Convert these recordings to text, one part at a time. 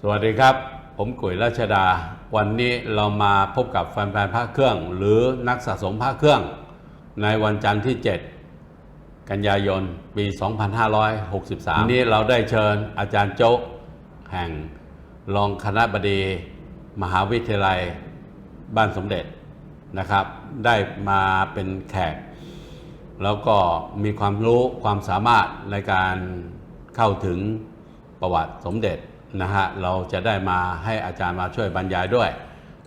สวัสดีครับ ผมกุยราชดา วันนี้เรามาพบกับแฟนๆพระเครื่อง หรือนักสะสมพระเครื่อง ในวันจันทร์ที่ 7 กันยายน ปี 2563วันนี้เราได้เชิญอาจารย์โจ๊กแห่งรองคณะบดี มหาวิทยาลัยบ้านสมเด็จนะครับ ได้มาเป็นแขก แล้วก็มีความรู้ความสามารถในการเข้าถึงประวัติสมเด็จ นะฮะเราจะได้มาให้อาจารย์มาช่วยบรรยายด้วย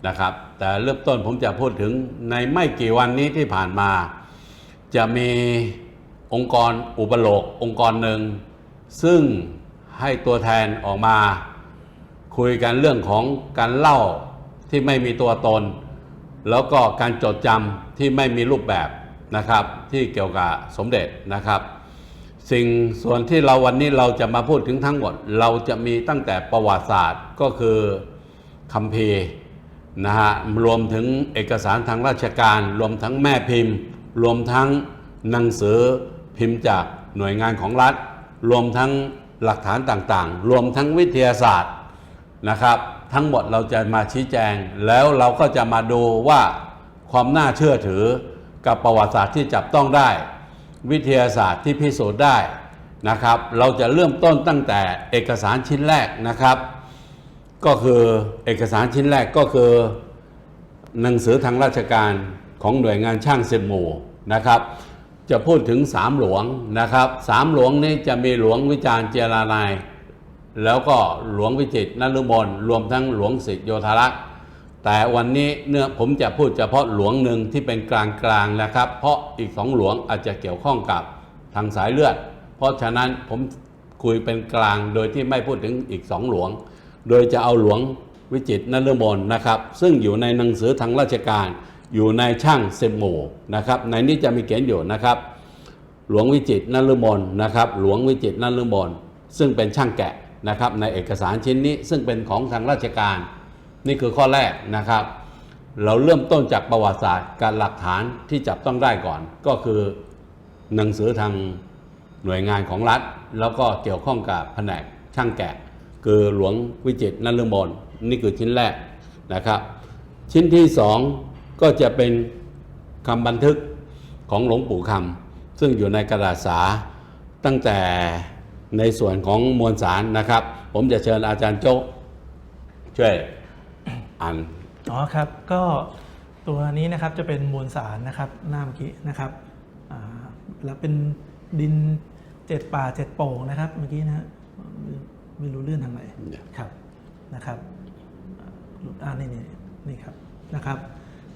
นะครับ แต่เริ่มต้นผมจะพูดถึงในไม่กี่วันนี้ที่ผ่านมา จะมีองค์กรอุปโลกองค์กรหนึ่ง ซึ่งให้ตัวแทนออกมา คุยกันเรื่องของการเล่าที่ไม่มีตัวตน แล้วก็การจดจำที่ไม่มีรูปแบบนะครับ ที่เกี่ยวกับสมเด็จนะครับ สิ่งส่วนที่เราวันนี้เราจะมาพูดถึงทั้งหมด เราจะมีตั้งแต่ประวัติศาสตร์ก็คือคัมภีร์นะฮะรวมถึงเอกสารทางราชการ รวมทั้งแม่พิมพ์ รวมทั้งหนังสือพิมพ์จากหน่วยงานของรัฐ รวมทั้งหลักฐานต่างๆ รวมทั้งวิทยาศาสตร์นะครับ ทั้งหมดเราจะมาชี้แจง แล้วเราก็จะมาดูว่าความน่าเชื่อถือกับประวัติศาสตร์ที่จับต้องได้ วิทยาศาสตร์ที่พิสูจน์ได้นะครับ เราจะเริ่มต้นตั้งแต่เอกสารชิ้นแรกนะครับ ก็คือเอกสารชิ้นแรกก็คือ หนังสือทางราชการของหน่วยงานช่างสิบหมู่นะครับ จะพูดถึงสามหลวงนะครับสามหลวงนี้จะมีหลวงวิจารณ์เจรานายแล้วก็หลวงวิจิตรนฤมลรวมทั้งหลวงศิษย์โยธารักษ์ แต่วันนี้เนื้อผมจะพูดเฉพาะหลวงหนึ่งที่เป็นกลางกลางๆนะครับ เพราะอีกสองหลวงอาจจะเกี่ยวข้องกับทางสายเลือด เพราะฉะนั้นผมคุยเป็นกลางโดยที่ไม่พูดถึงอีกสองหลวง โดยจะเอาหลวงวิจิตนฤมลนะครับ ซึ่งอยู่ในหนังสือทางราชการ อยู่ในช่างสิบหมู่นะครับ ในนี้จะมีเขียนอยู่นะครับ หลวงวิจิตนฤมลนะครับ หลวงวิจิตนฤมลซึ่งเป็นช่างแกะนะครับ ในเอกสารชิ้นนี้ซึ่งเป็นของทางราชการ นี่คือข้อแรกนะครับ เราเริ่มต้นจากประวัติศาสตร์การหลักฐานที่จับต้องได้ก่อน ก็คือหนังสือทางหน่วยงานของรัฐ แล้วก็เกี่ยวข้องกับแผนกช่างแกะ คือหลวงวิจิตรนฤมลนี่คือชิ้นแรกนะครับ ชิ้นที่สองก็จะเป็นคำบันทึกของหลวงปู่คำซึ่งอยู่ในกระดาษสาตั้งแต่ในส่วนของมวลสารนะครับ ผมจะเชิญอาจารย์โจ๊กช่วย อ่านอ๋อครับ ก็ตัวนี้นะครับจะเป็นมวลสารนะครับหน้าเมื่อกี้นะครับอ่าแล้วเป็นดินเจ็ดป่าเจ็ดโป่งนะครับเมื่อกี้นะฮะไม่ไม่รู้เลื่อนทางไหนครับนะครับอ่านี่นี่นี่ครับนะครับ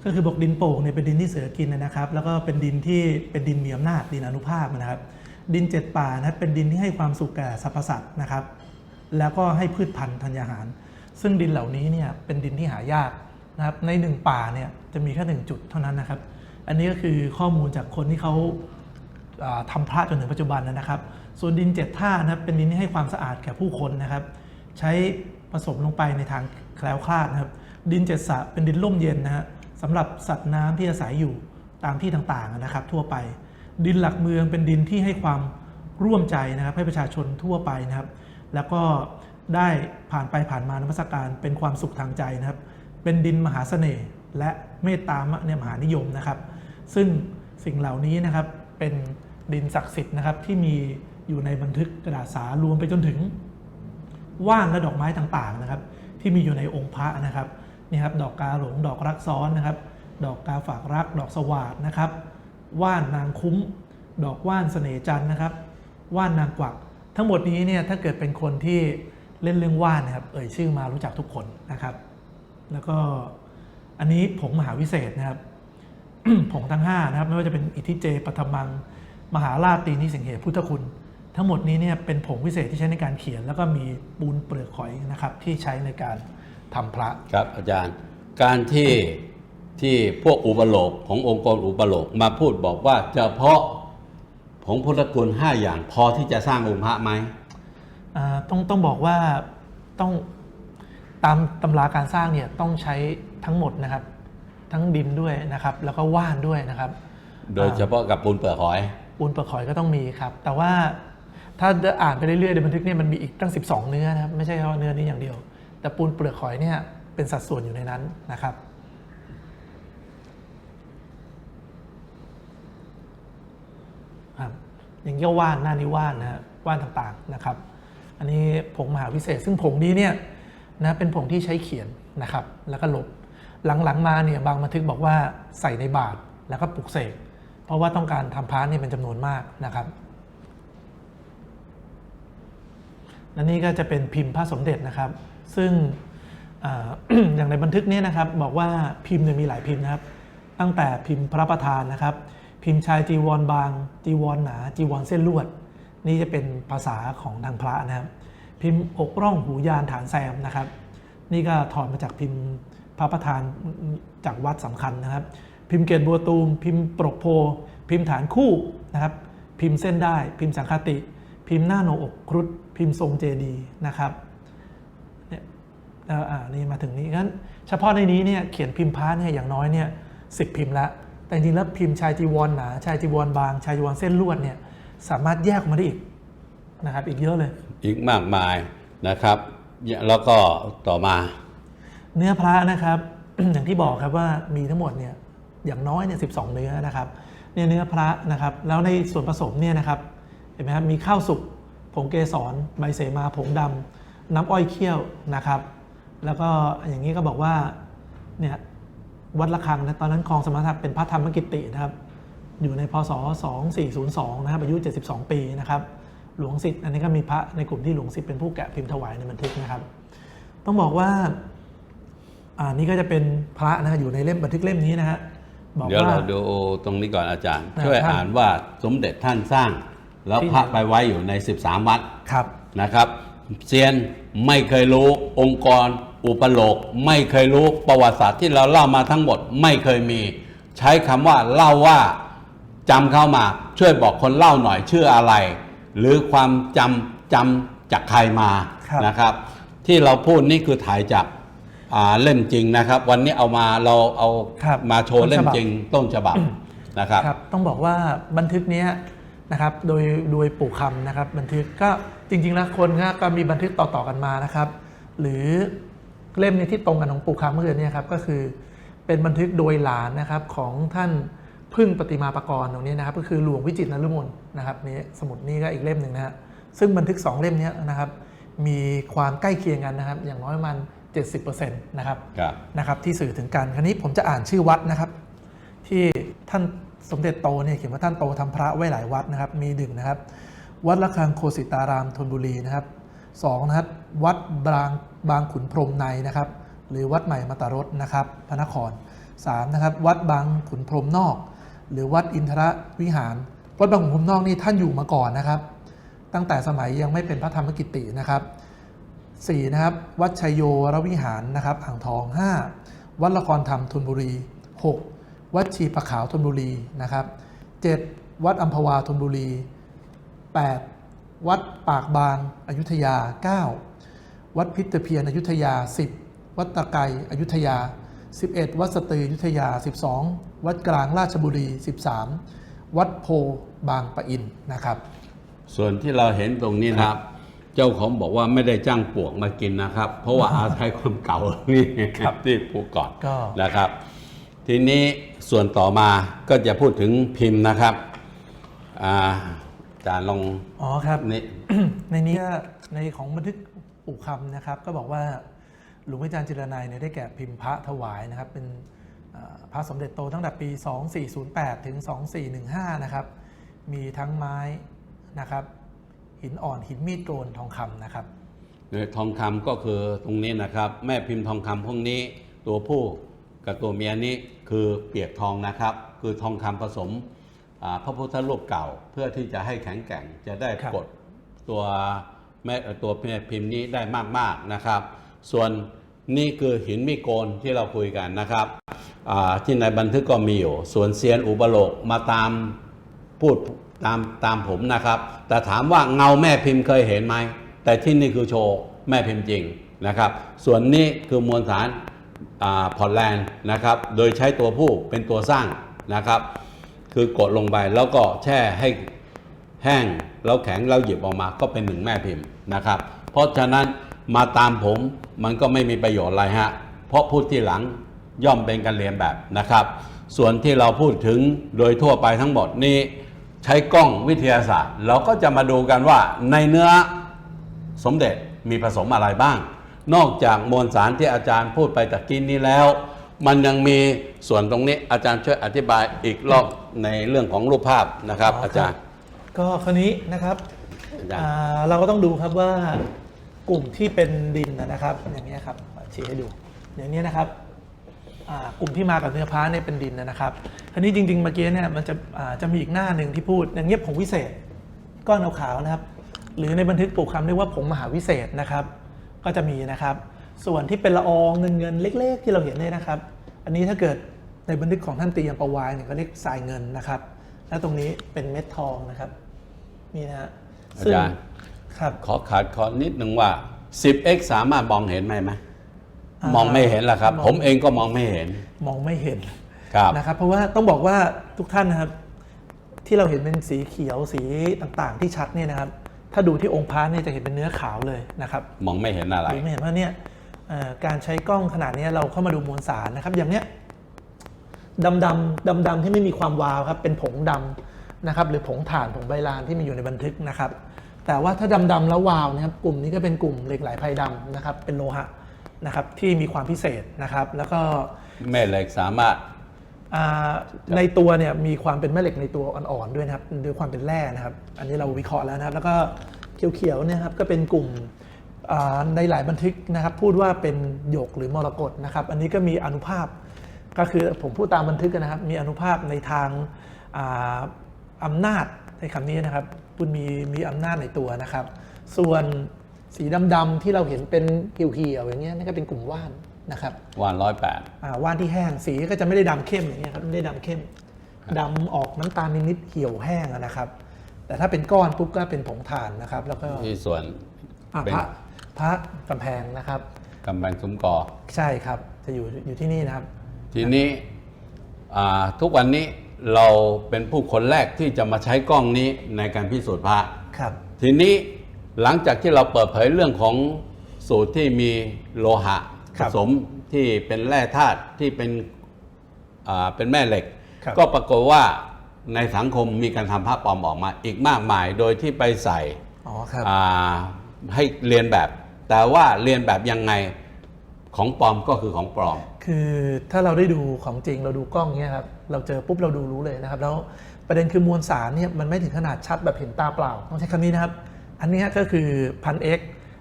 ก็คือบอกดินโป่งเนี่ยเป็นดินที่เสือกินนะครับ แล้วก็เป็นดินที่เป็นดินมีอำนาจดินอนุภาพนะครับ ดินเจ็ดป่านะครับเป็นดินที่ให้ความสุขแก่สรรพสัตว์นะครับ แล้วก็ให้พืชพันธุ์ธัญญาหาร ซึ่งดินเหล่านี้เนี่ยเป็นดินที่หายากนะครับในหนึ่งป่าเนี่ยจะมีแค่หนึ่งจุดเท่านั้นนะครับ อันนี้ก็คือข้อมูลจากคนที่เขาอ่าทำพระจนถึงปัจจุบันนะครับ ส่วนดินเจ็ดท่านะครับเป็นดินที่ให้ความสะอาดแก่ผู้คนนะครับ ใช้ผสมลงไปในทางแคล้วคลาดนะครับ ดินเจ็ดสระเป็นดินร่มเย็นนะฮะสำหรับสัตว์น้ำที่อาศัยอยู่ตามที่ต่างๆนะครับ ทั่วไป ดินหลักเมืองเป็นดินที่ให้ความร่วมใจนะครับ ให้ประชาชนทั่วไปนะครับ แล้วก็ ได้ผ่านไปผ่านมานมัสการเป็นความสุขทางใจนะครับ เป็นดินมหาเสน่ห์และเมตตามเนี่ยมหานิยมนะครับ ซึ่งสิ่งเหล่านี้นะครับเป็นดินศักดิ์สิทธิ์นะครับที่มีอยู่ในบันทึกกระดาษสารวมไปจนถึงว่านและดอกไม้ต่างๆนะครับ ที่มีอยู่ในองค์พระนะครับนี่ครับดอกกาหลงดอกรักซ้อนนะครับ ดอกกาฝากรัก ดอกสวาดนะครับ ว่านนางคุ้ม ดอกว่านเสน่จันนะครับ ว่านนางกวัก ทั้งหมดนี้เนี่ยถ้าเกิดเป็นคนที่ เล่นเรื่องว่านนะครับ เอ่ยชื่อมารู้จักทุกคนนะครับ แล้วก็อันนี้ผงมหาวิเศษนะครับ ผงทั้ง 5 นะครับ ไม่ว่าจะเป็นอิทธิเจปฐมัง มหาราตีนิสิงเหพุทธคุณ ทั้งหมดนี้เนี่ยเป็นผงวิเศษที่ใช้ในการเขียน แล้วก็มีปูนเปลือกหอยนะครับ ที่ใช้ในการทำพระครับอาจารย์ การที่ที่พวกอุปโลกขององค์กรอุปโลกมาพูดบอกว่าเฉพาะผงพุทธคุณห้าอย่างพอที่จะสร้างองค์พระไหม ต้องต้องบอกว่าต้องตามตำราการสร้างเนี่ยต้องใช้ทั้งหมดนะครับ ทั้งดินด้วยนะครับ แล้วก็ว่านด้วยนะครับ โดยเฉพาะกับปูนเปลือกหอย ปูนเปลือกหอยก็ต้องมีครับ แต่ว่าถ้าอ่านไปเรื่อยๆในบันทึกเนี่ยมันมีอีกตั้ง 12 เนื้อนะครับไม่ใช่แค่ว่าเนื้อนี้อย่างเดียว แต่ปูนเปลือกหอยเนี่ยเป็นสัดส่วนอยู่ในนั้นนะครับครับอย่างเงี้ยว่านหน้านี้ว่านนะฮะว่านต่างๆนะครับ อันนี้ผงมหาวิเศษ ซึ่งผงนี้เนี่ยนะเป็นผงที่ใช้เขียนนะครับแล้วก็ลบหลังๆมาเนี่ยบางบันทึกบอกว่าใส่ในบาตรแล้วก็ปลุกเสกเพราะว่าต้องการทำพระเนี่ยเป็นจำนวนมากนะครับและนี่ก็จะเป็นพิมพ์พระสมเด็จนะครับ ซึ่งออย่างในบันทึกเนี้นะครับ บอกว่าพิมพ์เนี่ยมีหลายพิมพ์นะครับ ตั้งแต่พิมพ์พระประธานนะครับ พิมพ์ชายจีวรบาง จีวรหนา จีวรเส้นลวด นี่จะเป็นภาษาของทางพระนะครับ พิมพ์อกร่องหูยานฐานแซมนะครับ นี่ก็ถอดมาจากพิมพ์พระประธานจากวัดสำคัญนะครับ พิมพ์เกตบัวตูม พิมพ์ปรกโพ พิมพ์ฐานคู่นะครับ พิมพ์เส้นได้ พิมพ์สังคติ พิมพ์หน้าโหนอกครุฑพิมพ์ทรงเจดีนะครับเนี่ยแล้วอ่านี่มาถึงนี้งั้น เฉพาะในนี้เนี่ยเขียนพิมพ์พระเนี่ยอย่างน้อยเนี่ยสิบพิมพ์ละแต่จริงแล้วพิมพ์ชายจีวรหนาชายจีวรบางชายจีวรเส้นลวดเนี่ย สามารถแยกออกมาได้อีกนะครับอีกเยอะเลย อีกมากมายนะครับ แล้วก็ต่อมา เนื้อพระนะครับ อย่างที่บอกครับว่ามีทั้งหมดเนี่ยอย่างน้อยเนี่ยสิเนื้อนะครับเนี่ยเนื้อพระนะครับ แล้วในส่วนผสมเนี่ยนะครับเห็นไหมครับมีข้าวสุกผงเกสรใบเสมาผงดำน้ำอ้อยเคี่ยวนะครับ แล้วก็อย่างนี้ก็บอกว่าเนี่ยวัดระฆังนะตอนนั้นคลองสมณศักดิ์เป็นพระธรรมกิตินะครับ อยู่ในพศ 2402 นะครับอายุ 72 ปีนะครับหลวงสิทธิ์อันนี้ก็มีพระในกลุ่มที่หลวงสิทธิ์เป็นผู้แกะพิมพ์ถวายในบันทึกนะครับ ต้องบอกว่าอ่านี่ก็จะเป็นพระนะฮะอยู่ในเล่มบันทึกเล่มนี้นะฮะบอกเดี๋ยวว่า เราดูตรงนี้ก่อนอาจารย์อ่าช่วยท่านอ่านว่าสมเด็จท่านสร้าง แล้วที่พระไปไว้อยู่ใน 13 วัดครับ นะครับเซียนไม่เคยรู้องค์กร อุปโลกไม่เคยรู้ประวัติศาสตร์ที่เราเล่ามาทั้งหมดไม่เคยมี ใช้คำว่าเล่าว่า จำเข้ามาช่วยบอกคนเล่าหน่อยชื่ออะไร หรือความจำจำจากใครมาครับ นะครับ ที่เราพูดนี่คือถ่ายจากอ่าเล่มจริงนะครับ วันนี้เอามาเราเอาครับมาโชว์เล่มต้นฉบับจริงต้นฉบับนะครับ ครับต้องบอกว่าบันทึกเนี้ยนะครับโดยโดยปู่คำนะครับ บันทึกก็จริง ๆ แล้วคนก็ก็มีบันทึกต่อๆกันมานะครับ หรือเล่มเนี้ที่ตรงกันของปู่คำเมื่อคืนเนี้ครับก็คือเป็นบันทึกโดยหลานนะครับของท่าน พึ่งปฏิมาปกรณ์ตรงนี้นะครับก็คือหลวงวิจิตรนฤมลนะครับนี่สมุดนี้ก็อีกเล่มหนึ่งนะฮะซึ่งบันทึกสองเล่มเนี้ยนะครับ มีความใกล้เคียงกันนะครับ อย่างน้อยประมัน 70%นะครับครับนะครับ ที่สื่อถึงกันคราวนี้ผมจะอ่านชื่อวัดนะครับ ที่ท่านสมเด็จโตเนี่ยเขียนว่าท่านโตทำพระไว้หลายวัดนะครับ มีหนึ่งนะครับ วัดระฆังโคสิตารามธนบุรีนะครับสองนะครับวัดบางบางขุนพรหมในนะครับ หรือวัดใหม่มาตารสนะครับ พระนครสามนะครับ วัดบางขุนพรหมนอก หรือวัดอินทรวิหาร วัดบางขุนพรมนอกนี่ท่านอยู่มาก่อนนะครับ ตั้งแต่สมัยยังไม่เป็นพระธรรมกิตินะครับ 4 นะครับวัดชัยโยวรวิหารนะครับอ่างทอง 5 วัดละครธรรมธนบุรี 6 วัดชีประขาวธนบุรีนะครับ 7 วัดอัมพวาธนบุรี 8 วัดปากบางอายุทยา 9 วัดพิตเพียรอยุธยา 10 วัดตะไกอยุธยา 11 วัดสตืออยุธยา 12 วัดกลางราชบุรี 13 วัดโพบางปะอินนะครับ ส่วนที่เราเห็นตรงนี้นะครับ เจ้าของบอกว่าไม่ได้จ้างปวกมากินนะครับ เพราะว่าอาศัยความเก่านี่ที่ปลูกก่อนก็ นะครับ ทีนี้ส่วนต่อมาก็จะพูดถึงพิมพ์นะครับอ่าอาจารย์ลองอ๋อครับ นี่ ในนี้ก็ในของบันทึกปู่คำนะครับ ก็บอกว่า หลวงอาจารย์จิรนัยเนี่ยได้แกะพิมพ์พระถวายนะครับ เป็นเอ่อพระสมเด็จโตตั้งแต่ปี 2408 ถึง 2415 นะครับ มีทั้งไม้นะครับ หินอ่อนหินมีดโกนทองคำนะครับในทองคำก็คือตรงนี้นะครับ แม่พิมพ์ทองคำพวกนี้ตัวผู้กับตัวเมียนี้คือเปียกทองนะครับ คือทองคำผสมอ่าพระพุทธรูปเก่าเพื่อที่จะให้แข็งแกร่งจะได้ครับกดตัวแม่ตัวแม่พิมพ์นี้ได้มากๆนะครับ ส่วนนี่คือหินมีโกนที่เราคุยกันนะครับที่ในบันทึกก็มีอยู่ ส่วนเซียนอุบโลกมาตามพูดตามตามผมนะครับ แต่ถามว่าเงาแม่พิมพ์เคยเห็นไหม แต่ที่นี่คือโชว์แม่พิมพ์จริงนะครับ ส่วนนี้คือมวลสารพอร์ตแลนด์นะครับ โดยใช้ตัวผู้เป็นตัวสร้างนะครับ คือกดลงไปแล้วก็แช่ให้แห้งแล้วแข็งแล้วหยิบออกมาก็เป็นหนึ่งแม่พิมพ์นะครับ เพราะฉะนั้น มาตามผมมันก็ไม่มีประโยชน์อะไรฮะ เพราะพูดที่หลังย่อมเป็นการเรียนแบบนะครับ ส่วนที่เราพูดถึงโดยทั่วไปทั้งหมดนี้ ใช้กล้องวิทยาศาสตร์ เราก็จะมาดูกันว่าในเนื้อสมเด็จมีผสมอะไรบ้าง นอกจากมวลสารที่อาจารย์พูดไปตะกี้นี้แล้ว มันยังมีส่วนตรงนี้อาจารย์ช่วยอธิบายอีกรอบในเรื่องของรูปภาพนะครับ อาจารย์ ก็คราวนี้นะครับอาจารย์อ่าเราก็ต้องดูครับว่า กลุ่มที่เป็นดินนะครับ อย่างนี้ครับชี้ให้ดู อย่างนี้นะครับกลุ่มที่มากับเนื้อพระเนี่ยเป็นดินนะครับคราวนี้จริงๆเมื่อกี้เนี่ยมันจะจะมีอีกหน้าหนึ่งที่พูดอย่างเงี้ยผงวิเศษ ก้อนขาวๆนะครับ หรือในบันทึกปลูกคำเรียกว่าผงมหาวิเศษนะครับ ก็จะมีนะครับ ส่วนที่เป็นละอองเงินเงินๆเล็ก ๆ ที่เราเห็นเนี่ยนะครับ อันนี้ถ้าเกิดในบันทึกของท่านตียมประวายเนี่ยก็เรียกทรายเงินนะครับ แล้วตรงนี้เป็นเม็ดทองนะครับนี่นะฮะซึ่งอาจารย์ ครับ ขอขาดขอนิดหนึ่งว่า 10x สามารถมองเห็นไหมไหมมองไม่เห็นหรอกครับ มอง ผมเองก็มองไม่เห็นมองไม่เห็นครับ นะครับเพราะว่าต้องบอกว่าทุกท่านนะครับ ที่เราเห็นเป็นสีเขียวสีต่างๆ ที่ชัดเนี่ยนะครับ ถ้าดูที่องค์พระเนี่ยจะเห็นเป็นเนื้อขาวเลยนะครับ มองไม่เห็นอะไร ดูไม่เห็นว่าเนี่ยเอ่อการใช้กล้องขนาดเนี้ยเราเข้ามาดูมวลสารนะครับ อย่างเนี้ยดำดำดำดำๆที่ไม่มีความวาวครับเป็นผงดำนะครับ หรือผงถ่านผงใบลานที่มีอยู่ในบันทึกนะครับ แต่ว่าถ้าดำดำๆแล้ววาวนะครับกลุ่มนี้ก็เป็นกลุ่มเหล็กไหลไพรดำนะครับเป็นโลหะนะครับที่มีความพิเศษนะครับแล้วก็แม่เหล็กสามารถอ่าในตัวเนี่ยมีความเป็นแม่เหล็กในตัวอ่อนๆด้วยนะครับด้วยความเป็นแร่นะครับ อันนี้เราวิเคราะห์แล้วนะครับ แล้วก็เขียวๆเนี่ยครับก็เป็นกลุ่มอ่าในหลายบันทึกนะครับ พูดว่าเป็นหยกหรือมรกตนะครับอันนี้ก็มีอนุภาพก็คือผมพูดตามบันทึกนะครับ มีอนุภาพในทางอ่าอำนาจในคำนี้นะครับ คุณมีมีอำนาจในตัวนะครับ ส่วนสีดำๆที่เราเห็นเป็นเขียวๆอย่างเงี้ยนี่ก็เป็นกลุ่มว่านนะครับวานร้อยแปดอ่าว่านที่แห้งสีก็จะไม่ได้ดำเข้มอย่างเงี้ยครับไม่ได้ดำเข้มดำออกน้ำตาลนิดๆเหี่ยวแห้งอะนะครับ แต่ถ้าเป็นก้อนปุ๊บก็เป็นผงถ่านนะครับ แล้วก็ที่ส่วนอ่าเป็นพระพระกำแพงนะครับกำแพงซุ้มกอ ใช่ครับจะอยู่อยู่ที่นี่นะครับ ทีนี้อ่าทุกวันนี้ เราเป็นผู้คนแรกที่จะมาใช้กล้องนี้ในการพิสูจน์พระ ครับ ทีนี้หลังจากที่เราเปิดเผยเรื่องของสูตรที่มีโลหะคผรับสมที่เป็นแร่ธาตุที่เป็นอ่าเป็นแม่เหล็ก ครับ ก็ปรากฏว่าในสังคมมีการทำผ้าปลอมออกมา อีกมากมายโดยที่ไปใส่อ๋อครับ อ่าให้เรียนแบบ แต่ว่าเรียนแบบยังไง ของปลอมก็คือของปลอม คือถ้าเราได้ดูของจริงเราดูกล้องเนี่ยครับเราเจอปุ๊บเราดูรู้เลยนะครับ แล้วประเด็นคือมวลสารเนี่ยมันไม่ถึงขนาดชัดแบบเห็นตาเปล่า ต้องใช้คำนี้นะครับ อันเนี้ยก็คือพันเอ็ก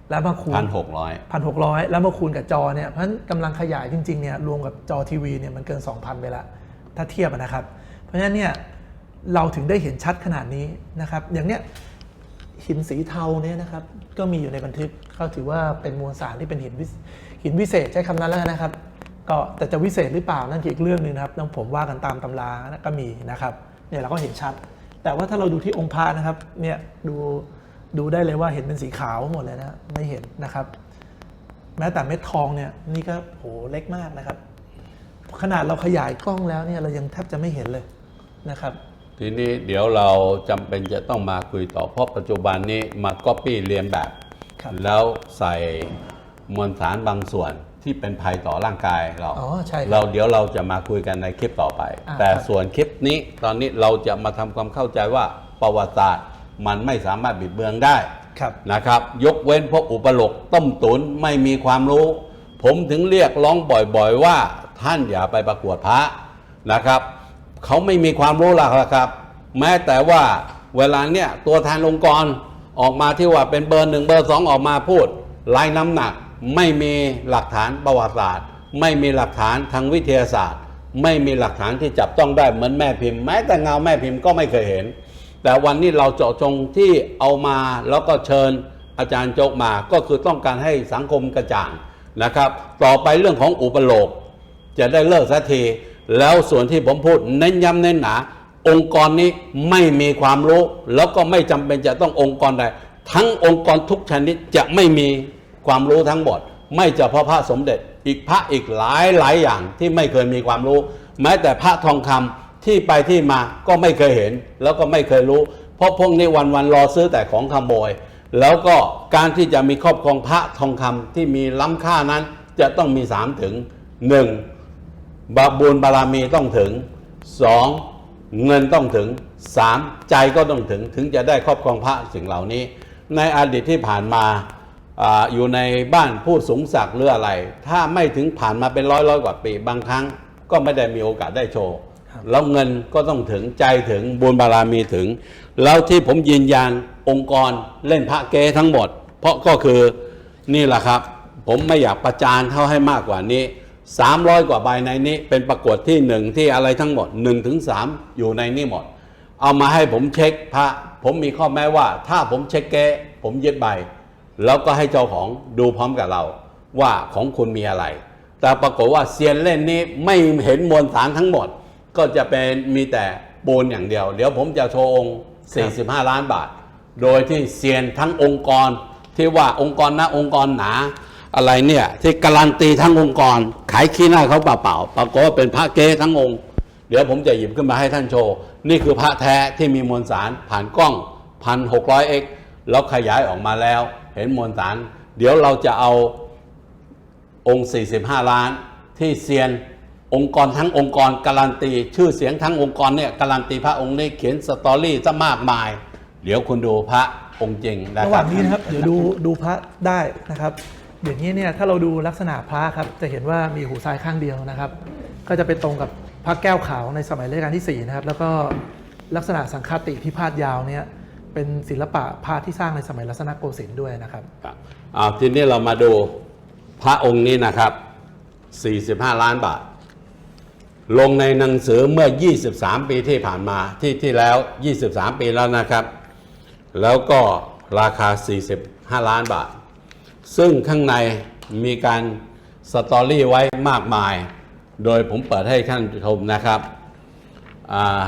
แล้วมาคูณพันหกร้อยพันหกร้อยแล้วมาคูณกับจอเนี่ยเพราะฉะนั้นกำลังขยายจริงๆเนี่ยรวมกับจอทีวีเนี่ยมันเกิน 2,000 ไปแล้วถ้าเทียบอะนะครับ เพราะฉะนั้นเนี่ยเราถึงได้เห็นชัดขนาดนี้นะครับ อย่างเนี้ยหินสีเทาเนี่ยนะครับก็มีอยู่ในบันทึกเขาถือว่าเป็นมวลสารที่เป็นหินวิ หินวิเศษใช้คำนั้นแล้วกันนะครับ ก็แต่จะวิเศษหรือเปล่านั่นคืออีกเรื่องหนึ่งนะครับต้องผมว่ากันตามตำราก็มีนะครับเนี่ยเราก็เห็นชัด แต่ว่าถ้าเราดูที่องค์พระนะครับเนี่ยดูดูได้เลยว่าเห็นเป็นสีขาวหมดเลยนะไม่เห็นนะครับ แม้แต่เม็ดทองเนี่ยนี่ก็โหเล็กมากนะครับ ขนาดเราขยายกล้องแล้วเนี่ยเรายังแทบจะไม่เห็นเลยนะครับทีนี้เดี๋ยวเราจำเป็นจะต้องมาคุยต่อเพราะปัจจุบันนี้มาก๊อปปี้เรียนแบบครับแล้วใส่ มวลสารบางส่วนที่เป็นภัยต่อร่างกายเรา อ๋อใช่ครับ เราเดี๋ยวเราจะมาคุยกันในคลิปต่อไป อ่าแต่ครับ ส่วนคลิปนี้ตอนนี้เราจะมาทำความเข้าใจว่าประวัติศาสตร์มันไม่สามารถบิดเบือนได้ ครับ นะครับยกเว้นพวกอุปโลกต้มตุนไม่มีความรู้ ผมถึงเรียกร้องบ่อยๆว่าท่านอย่าไปประกวดพระนะครับ เขาไม่มีความรู้หรอกครับ แม้แต่ว่าเวลาเนี้ยตัวแทนองค์กรออกมาที่ว่าเป็นเบอร์หนึ่งเบอร์สองออกมาพูดไล่น้ำหนัก ไม่มีหลักฐานประวัติศาสตร์ ไม่มีหลักฐานทางวิทยาศาสตร์ ไม่มีหลักฐานที่จับต้องได้เหมือนแม่พิมพ์ แม้แต่เงาแม่พิมพ์ก็ไม่เคยเห็น แต่วันนี้เราเจาะจงที่เอามาแล้วก็เชิญอาจารย์โจกมาก็คือต้องการให้สังคมกระจ่างนะครับ ต่อไปเรื่องของอุปโลก จะได้เลิกสักทีแล้วส่วนที่ผมพูดเน้นย้ำเน้นหนา องค์กรนี้ไม่มีความรู้ แล้วก็ไม่จำเป็นจะต้ององค์กรใดทั้งองค์กรทุกชนิดจะไม่มี ความรู้ทั้งหมด ไม่เฉพาะพระสมเด็จ อีกพระอีกหลายหลายอย่างที่ไม่เคยมีความรู้ แม้แต่พระทองคำที่ไปที่มาก็ไม่เคยเห็น แล้วก็ไม่เคยรู้ เพราะพวกนี้วันวันรอซื้อแต่ของขโมย แล้วก็การที่จะมีครอบครองพระทองคำที่มีล้ำค่านั้นจะต้องมีสามถึงหนึ่งบาบุญบารมีต้องถึงสองเงินต้องถึงสามใจก็ต้องถึงถึงจะได้ครอบครองพระสิ่งเหล่านี้ ในอดีตที่ผ่านมา อาอยู่ในบ้านผู้สูงศักดิ์หรืออะไร ถ้าไม่ถึงผ่านมาเป็นร้อยร้อยกว่าปี บางครั้งก็ไม่ได้มีโอกาสได้โชว์ครับแล้วเงินก็ต้องถึงใจถึงบุญบารมีถึง แล้วที่ผมยืนยันองค์กรเล่นพระเก๊ทั้งหมด เพราะก็คือนี่แหละครับ ผมไม่อยากประจานเท่าให้มากกว่านี้ 300 กว่าใบในนี้ เป็นประกวดที่หนึ่งที่อะไรทั้งหมด1ถึง3อยู่ในนี่หมด เอามาให้ผมเช็คพระผมมีข้อแม้ว่า ถ้าผมเช็คเก๊ผมยึดใบ แล้วก็ให้เจ้าของดูพร้อมกับเรา ว่าของคุณมีอะไร แต่ปรากฏว่าเซียนเล่นนี้ไม่เห็นมวลสารทั้งหมด ก็จะเป็นมีแต่ปูนอย่างเดียว เดี๋ยวผมจะโชว์องค์ 45 ล้านบาท โดยที่เซียนทั้งองค์กร ที่ว่าองค์กรนะองค์กรหนาอะไรเนี่ยที่การันตีทั้งองค์กร ขายขี้หน้าเขาเปล่าๆปรากฏว่าเป็นพระเก๊ทั้งองค์ เดี๋ยวผมจะหยิบขึ้นมาให้ท่านโชว์ นี่คือพระแท้ที่มีมวลสารผ่านกล้อง 1,600x แล้วขยายออกมาแล้ว เห็นมวลสาร เดี๋ยวเราจะเอาองค์ 45 ล้าน ที่เซียนองค์กรทั้งองค์กรการันตี ชื่อเสียงทั้งองค์กรเนี่ยการันตีพระองค์นี้เขียนสตอรี่ซะมากมาย เดี๋ยวคุณดูพระองค์จริงนะระคหรัว่าบงนี้นะครับเดี๋ยวดูดูพระได้นะครับเดี๋ยวนี้เนี่ยถ้าเราดูลักษณะพระครับจะเห็นว่ามีหูซ้ายข้างเดียวนะครับ ก็จะไปตรงกับพระแก้วขาวในสมัยรัชกาลที่4นะครับแล้วก็ลักษณะสังคติที่พาดยาวเนี่ย เป็นศิลปะพระที่สร้างในสมัยรัตนโกสินทร์ด้วยนะครับครับเอาทีนี้เรามาดูพระองค์นี้นะครับ 45 ล้านบาท ลงในหนังสือเมื่อ 23 ปีที่ผ่านมาที่ที่แล้ว 23 ปีแล้วนะครับ แล้วก็ราคา 45 ล้านบาท ซึ่งข้างในมีการสตอรี่ไว้มากมาย โดยผมเปิดให้ท่านชมนะครับอ่า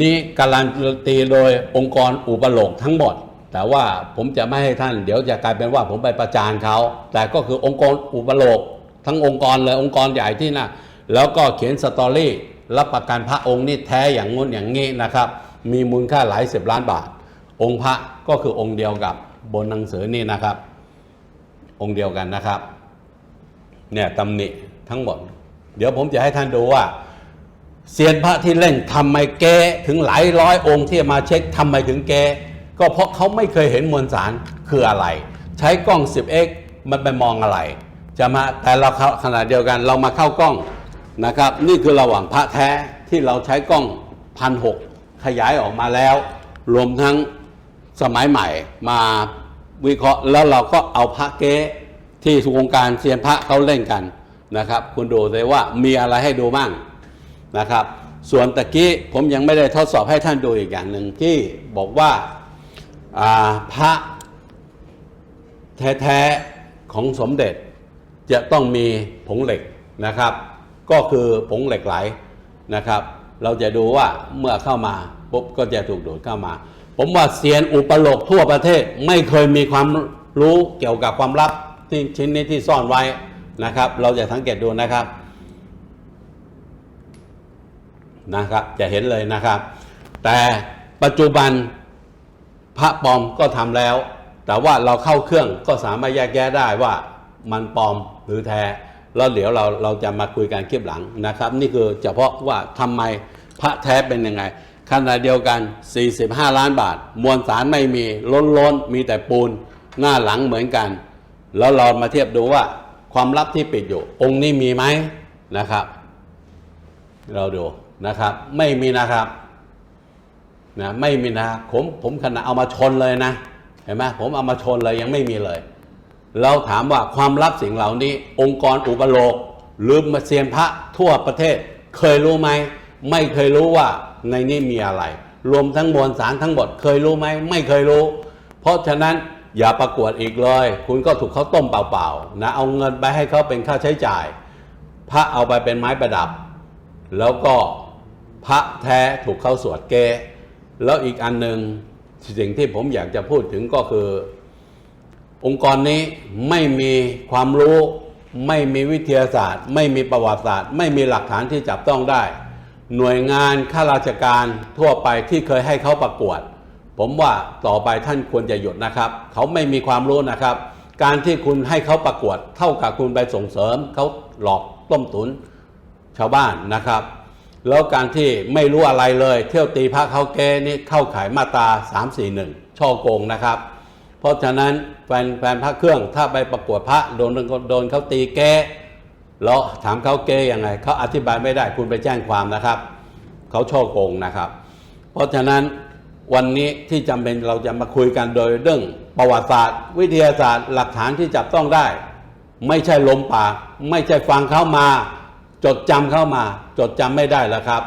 นี่การันตีโดยองค์กรอุปโลกทั้งหมด แต่ว่าผมจะไม่ให้ท่านเดี๋ยวจะกลายเป็นว่าผมไปประจานเขาแต่ก็คือองค์กรอุปโลกทั้งองค์กรเลยองค์กรใหญ่ที่น่ะแล้วก็เขียนสตอรี่รับประกันพระองค์นี่แท้อย่างงุ้นอย่างงี้นะครับ มีมูลค่าหลายสิบล้านบาท องค์พระก็คือองค์เดียวกับบนหนังสือนี่นะครับ องค์เดียวกันนะครับเนี่ยตำหนิทั้งหมด เดี๋ยวผมจะให้ท่านดูว่า เซียนพระที่เล่นทำไมแก้ถึงหลายร้อยองค์ที่มาเช็คทำไมถึงแก้ก็เพราะเขาไม่เคยเห็นมวลสารคืออะไร ใช้กล้อง 10x มันไปมองอะไร จะมาแต่เราข้าขนาดเดียวกันเรามาเข้ากล้องนะครับ นี่คือระหว่างพระแท้ที่เราใช้กล้องพันหกขยายออกมาแล้ว รวมทั้งสมัยใหม่มาวิเคราะห์แล้วเราก็เอาพระเก๊ที่วงการเซียนพระเขาเล่นกันนะครับ คุณดูเลยว่ามีอะไรให้ดูบ้าง นะครับ ส่วนตะกี้ผมยังไม่ได้ทดสอบให้ท่านดูอีกอย่างหนึ่งที่บอกว่าาพระแท้ๆของสมเด็จจะต้องมีผงเหล็กนะครับ ก็คือผงเหล็กไหลนะครับ เราจะดูว่าเมื่อเข้ามาปุ๊บก็จะถูกดูดเข้ามา ผมว่าเซียนอุปโลกทั่วประเทศไม่เคยมีความรู้เกี่ยวกับความลับที่ชิ้นนี้ที่ซ่อนไว้นะครับ เราจะสังเกตดูนะครับ นะครับ จะเห็นเลยนะครับ แต่ปัจจุบันพระปลอมก็ทำแล้ว แต่ว่าเราเข้าเครื่องก็สามารถแยกแยะได้ว่ามันปลอมหรือแท้แล้วเดี๋ยวเราเราจะมาคุยกันคลิปหลังนะครับ นี่คือเฉพาะว่าทำไมพระแท้เป็นยังไงขณะเดียวกัน 45 ล้านบาท มวลสารไม่มีล้นล้นมีแต่ปูนหน้าหลังเหมือนกัน แล้วเรามาเทียบดูว่าความลับที่ปิดอยู่ องค์นี้มีไหมนะครับ เราดู นะครับ ไม่มีนะครับนะไม่มีนะผมผมขณะเอามาชนเลยนะเห็นไหมผมเอามาชนเลยยังไม่มีเลย เราถามว่าความลับสิ่งเหล่านี้ องค์กรอุปโลก หรือมาเซียนพระทั่วประเทศ เคยรู้ไหมไม่เคยรู้ว่าในนี้มีอะไร รวมทั้งมวลสารทั้งหมดเคยรู้ไหมไม่เคยรู้ เพราะฉะนั้นอย่าประกวดอีกเลย คุณก็ถูกเขาต้มเปล่าๆนะเอาเงินไปให้เขาเป็นค่าใช้จ่าย พระเอาไปเป็นไม้ประดับ แล้วก็ พระแท้ถูกเขาสวดเกแล้วอีกอันหนึ่งสิ่งที่ผมอยากจะพูดถึงก็คือ องค์กรนี้ไม่มีความรู้ ไม่มีวิทยาศาสตร์ ไม่มีประวัติศาสตร์ ไม่มีหลักฐานที่จับต้องได้ หน่วยงานข้าราชการทั่วไปที่เคยให้เขาประกวด ผมว่าต่อไปท่านควรจะหยุดนะครับ เขาไม่มีความรู้นะครับ การที่คุณให้เขาประกวด เท่ากับคุณไปส่งเสริมเขาหลอกต้มตุนชาวบ้านนะครับ แล้วการที่ไม่รู้อะไรเลย เที่ยวตีพระเขาแกนี่เข้าขายมาตรา 341 ช่อโกงนะครับ เพราะฉะนั้นแฟนแฟนพระเครื่องถ้าไปประกวดพระโดนโดนเขาตีแกแล้วถามเขาแกยังไงเขาอธิบายไม่ได้คุณไปแจ้งความนะครับ เขาช่อโกงนะครับ เพราะฉะนั้นวันนี้ที่จำเป็นเราจะมาคุยกันโดยเรื่องประวัติศาสตร์ วิทยาศาสตร์ หลักฐานที่จับต้องได้ ไม่ใช่ลมปากไม่ใช่ฟังเข้ามา จดจำเข้ามา จดจำไม่ได้แล้วครับ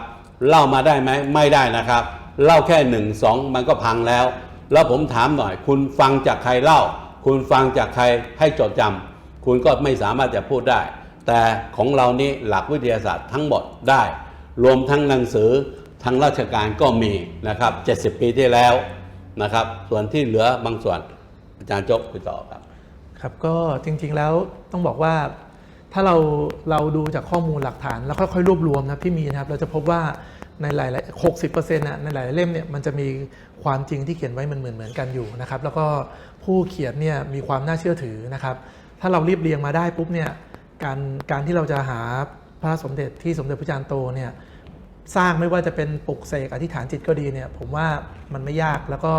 เล่ามาได้ไหมไม่ได้นะครับ เล่าแค่หนึ่งสองมันก็พังแล้ว แล้วผมถามหน่อย คุณฟังจากใครเล่า คุณฟังจากใครให้จดจำคุณก็ไม่สามารถจะพูดได้ แต่ของเรานี่หลักวิทยาศาสตร์ทั้งหมดได้ รวมทั้งหนังสือทางราชการก็มีนะครับ 70 ปีที่แล้วนะครับ ส่วนที่เหลือบางส่วนอาจารย์จบไปต่อครับ ครับก็จริงๆแล้วต้องบอกว่า ถ้าเราเราดูจากข้อมูลหลักฐานแล้วค่อยๆรวบรวมนะครับที่มีนะครับเราจะพบว่าในหลายๆหกสิบเปอร์เซ็นต์ะในหลายๆเล่มเนี่ยมันจะมีความจริงที่เขียนไว้มันเหมือนเหมือนๆกันอยู่นะครับ แล้วก็ผู้เขียนเนี่ยมีความน่าเชื่อถือนะครับ ถ้าเรารีบเรียงมาได้ปุ๊บเนี่ยการการที่เราจะหาพระสมเด็จที่สมเด็จพระจารย์โตเนี่ยสร้างไม่ว่าจะเป็นปลุกเสกอธิษฐานจิตก็ดีเนี่ยผมว่ามันไม่ยากแล้วก็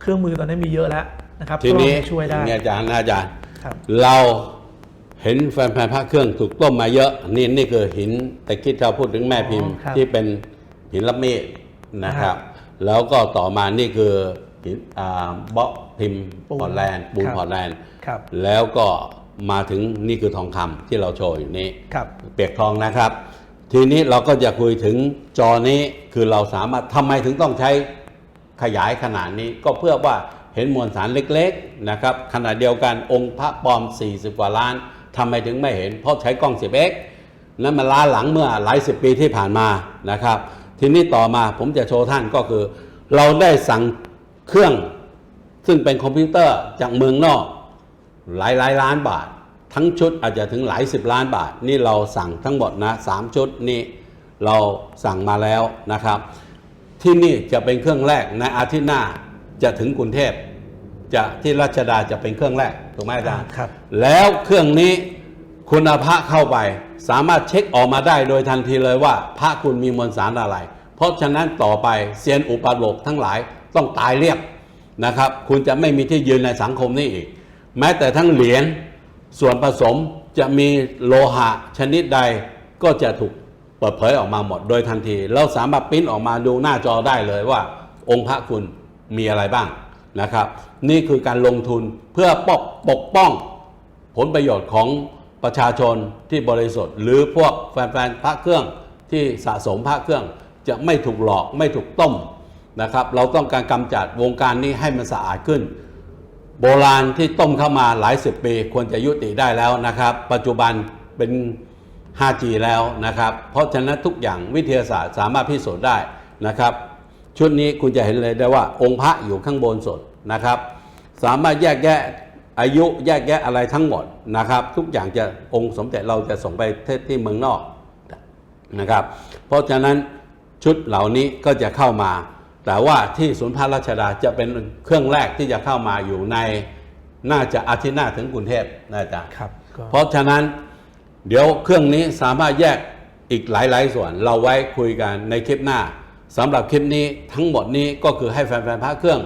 เครื่องมือตอนนี้มีเยอะแล้วนะครับทีนี้ก็ช่วยได้นี่อาจารย์นะอาจารย์ครับเรา เห็นแฟนๆพระเครื่องถูกต้มมาเยอะนี่นี่คือหินแต่คิดเราพูดถึงแม่พิมพ์ อ๋อครับที่เป็นหินรับมีดนะครับอ่แล้วก็ต่อมานี่คือหินอ่าเบาะพิมพ์ปูนพอร์ตแลนด์ปูนครับ พอร์ตแลนด์ครับแล้วก็มาถึงนี่คือทองคำที่เราโชว์อยู่นี้ ครับ เปียกทองนะครับ ทีนี้เราก็จะคุยถึงจอนี้คือเราสามารถทำไมถึงต้องใช้ขยายขนาดนี้ ก็เพื่อว่าเห็นมวลสารเล็กๆนะครับขนาดเดียวกันองค์พระปลอม 40 กว่าล้าน ทำไมถึงไม่เห็น เพราะใช้กล้อง 10x นั้นมันล้าหลังเมื่อหลายสิบปีที่ผ่านมานะครับ ทีนี้ต่อมาผมจะโชว์ท่านก็คือ เราได้สั่งเครื่องซึ่งเป็นคอมพิวเตอร์จากเมืองนอก หลายหลายล้านบาท ทั้งชุดอาจจะถึงหลายสิบล้านบาท นี่เราสั่งทั้งหมดนะสามชุดนี่เราสั่งมาแล้วนะครับ ที่นี่จะเป็นเครื่องแรกในอาทิตย์หน้าจะถึงกรุงเทพ จะที่รัชดาจะเป็นเครื่องแรกถูกไหมอาจารย์ครับ แล้วเครื่องนี้คุณเอาพระเข้าไป สามารถเช็คออกมาได้โดยทันทีเลยว่า พระคุณมีมวลสารอะไร เพราะฉะนั้นต่อไปเซียนอุปาโลกทั้งหลายต้องตายเรียบนะครับ คุณจะไม่มีที่ยืนในสังคมนี้อีก แม้แต่ทั้งเหรียญส่วนผสมจะมีโลหะชนิดใดก็จะถูกเปิดเผยออกมาหมดโดยทันที เราสามารถปริ้นออกมาดูหน้าจอได้เลยว่า องค์พระคุณมีอะไรบ้าง นะครับ นี่คือการลงทุนเพื่อปกปกป้อง ผลประโยชน์ของประชาชนที่บริสุทธิ์ หรือพวกแฟนๆพระเครื่องที่สะสมพระเครื่องจะไม่ถูกหลอกไม่ถูกต้มนะครับ เราต้องการกำจัดวงการนี้ให้มันสะอาดขึ้น โบราณที่ต้มเข้ามาหลายสิบปีควรจะยุติได้แล้วนะครับ ปัจจุบันเป็น 5G แล้วนะครับ เพราะฉะนั้นทุกอย่างวิทยาศาสตร์สามารถพิสูจน์ได้นะครับ ชุดนี้คุณจะเห็นเลยได้ว่าองค์พระอยู่ข้างบนสุด นะครับ สามารถแยกแยะอายุแยกแยะอะไรทั้งหมดนะครับ ทุกอย่างจะองค์สมเด็จเราจะส่งไปที่ที่เมืองนอกนะครับ เพราะฉะนั้นชุดเหล่านี้ก็จะเข้ามา แต่ว่าที่ศูนย์พระราชดาจะเป็นเครื่องแรกที่จะเข้ามาอยู่ในน่าจะอาทิตย์หน้าถึงกรุงเทพนะอาจารย์ครับก็เพราะฉะนั้นเดี๋ยวเครื่องนี้สามารถแยกอีกหลาย ๆ ส่วน เราไว้คุยกันในคลิปหน้าสำหรับคลิปนี้ทั้งหมดนี้ก็คือให้แฟนๆพระเครื่อง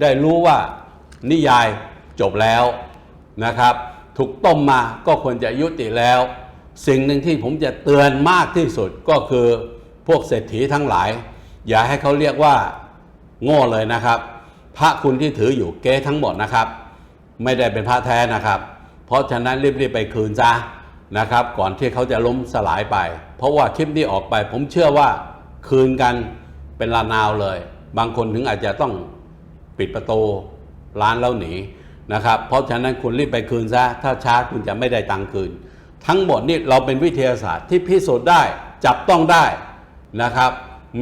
ได้รู้ว่านิยายจบแล้วนะครับ ถูกต้มมาก็ควรจะยุติแล้ว สิ่งหนึ่งที่ผมจะเตือนมากที่สุดก็คือพวกเศรษฐีทั้งหลาย อย่าให้เขาเรียกว่า โง่เลยนะครับ พระคุณที่ถืออยู่เก๊ทั้งหมดนะครับ ไม่ได้เป็นพระแท้นะครับ เพราะฉะนั้นรีบๆไปคืนซะนะครับ ก่อนที่เขาจะล้มสลายไป เพราะว่าคลิปนี้ออกไป ผมเชื่อว่าคืนกันเป็นลานาวเลย บางคนถึงอาจจะต้อง ปิดประตูร้านแล้วหนีนะครับเพราะฉะนั้นคุณรีบไปคืนซะถ้าช้าคุณจะไม่ได้ตังค์คืน ทั้งหมดนี่เราเป็นวิทยาศาสตร์ที่พิสูจน์ได้จับต้องได้นะครับ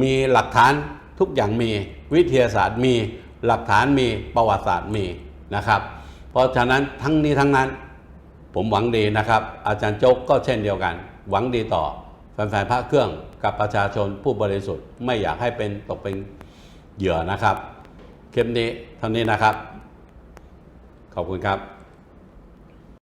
มีหลักฐานทุกอย่างมีวิทยาศาสตร์มีหลักฐานมีประวัติศาสตร์มีนะครับ เพราะฉะนั้นทั้งนี้ทั้งนั้น ผมหวังดีนะครับ อาจารย์โจ๊กก็เช่นเดียวกัน หวังดีต่อแฟนๆพระเครื่องกับประชาชนผู้บริสุทธิ์ไม่อยากให้เป็นตกเป็นเหยื่อนะครับ คลิปนี้เท่านี้นะครับ ขอบคุณครับ